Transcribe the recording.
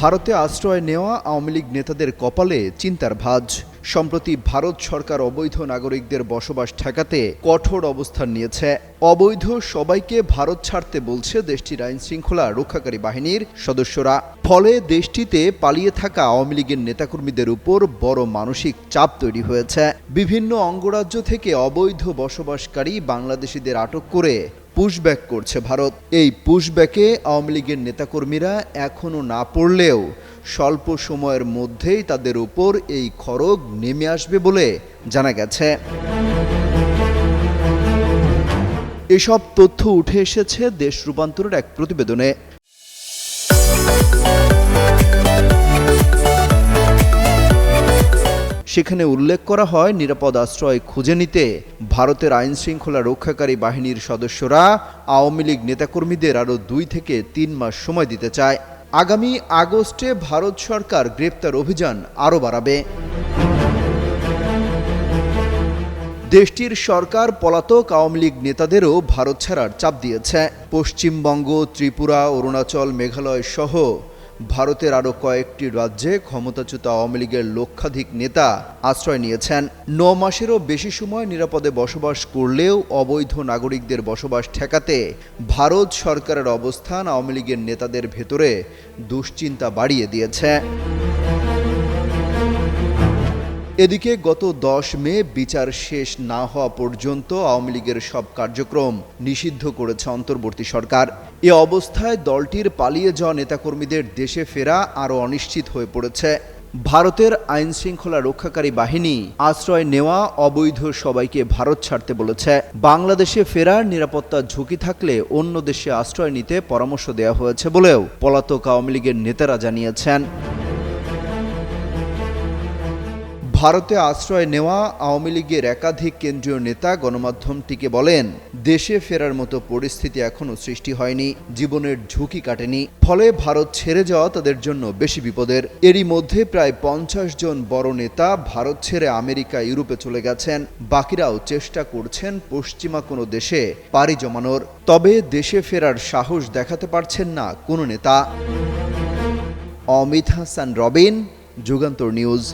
ভারতে আশ্রয় নেওয়া আওয়ামী লীগ নেতাদের কপালে চিন্তার ভাঁজ। সম্প্রতি ভারত সরকার অবৈধ নাগরিকদের বসবাস ঠেকাতে কঠোর অবস্থান নিয়েছে। অবৈধ সবাইকে ভারত ছাড়তে বলছে দেশটির আইন শৃঙ্খলা রক্ষাকারী বাহিনীর সদস্যরা। ফলে দেশটিতে পালিয়ে থাকা আওয়ামী লীগের নেতাকর্মীদের উপর বড় মানসিক চাপ তৈরি হয়েছে। বিভিন্ন অঙ্গরাজ্য থেকে অবৈধ বসবাসকারী বাংলাদেশিদের আটক করে পুশব্যাক করছে ভারত। এই পুশব্যাকে আওয়ামী লীগের নেতাকর্মীরা এখনও না পড়লেও স্বল্প সময়ের মধ্যেই তাদের উপর এই খড়গ নেমে আসবে বলে জানা গেছে। এসব তথ্য উঠে এসেছে দেশ রূপান্তরের এক প্রতিবেদনে। সেখানে উল্লেখ করা হয়, নিরাপদ আশ্রয় খুঁজে নিতে ভারতের আইন শৃঙ্খলা রক্ষাকারী বাহিনীর সদস্যরা আওয়ামী লীগ নেতাকর্মীদের আরও দুই থেকে তিন মাস সময় দিতে চায়। আগামী আগস্টে ভারত সরকার গ্রেপ্তার অভিযান আরও বাড়াবে। দেশটির সরকার পলাতক আওয়ামী লীগ নেতাদেরও ভারত ছাড়ার চাপ দিয়েছে। পশ্চিমবঙ্গ, ত্রিপুরা, অরুণাচল, মেঘালয় সহ ভারতের আরও কয়েকটি রাজ্যে ক্ষমতাচ্যুত আওয়ামী লীগের লক্ষাধিক নেতা আশ্রয় নিয়েছেন। ন মাসেরও বেশি সময় নিরাপদে বসবাস করলেও অবৈধ নাগরিকদের বসবাস ঠেকাতে ভারত সরকারের অবস্থান আওয়ামী লীগের নেতাদের ভেতরে দুশ্চিন্তা বাড়িয়ে দিয়েছে। এদিকে গত দশ মে বিচার শেষ না হওয়া পর্যন্ত আওয়ামী লীগের সব কার্যক্রম নিষিদ্ধ করেছে অন্তর্বর্তী সরকার। এ অবস্থায় দলটির পালিয়ে যাওয়া নেতাকর্মীদের দেশে ফেরা আরও অনিশ্চিত হয়ে পড়েছে। ভারতের আইন শৃঙ্খলা রক্ষাকারী বাহিনী আশ্রয় নেওয়া অবৈধ সবাইকে ভারত ছাড়তে বলেছে। বাংলাদেশে ফেরার নিরাপত্তা ঝুঁকি থাকলে অন্য দেশে আশ্রয় নিতে পরামর্শ দেওয়া হয়েছে বলেও পলাতক আওয়ামী লীগের নেতারা জানিয়েছেন। ভারতে আশ্রয় নেওয়া আওয়ামী লীগের একাধিক কেন্দ্রীয় নেতা গণমাধ্যমটিকে বলেন, দেশে ফেরার মতো পরিস্থিতি এখনও সৃষ্টি হয়নি, জীবনের ঝুঁকি কাটেনি, ফলে ভারত ছেড়ে যাওয়া তাদের জন্য বেশি বিপদের। এরই মধ্যে প্রায় পঞ্চাশ জন বড় নেতা ভারত ছেড়ে আমেরিকা, ইউরোপে চলে গেছেন, বাকিরাও চেষ্টা করছেন পশ্চিমা কোনো দেশে পাড়ি জমানোর। তবে দেশে ফেরার সাহস দেখাতে পারছেন না কোনো নেতা। অমিত হাসান, রবিন, যুগান্তর নিউজ।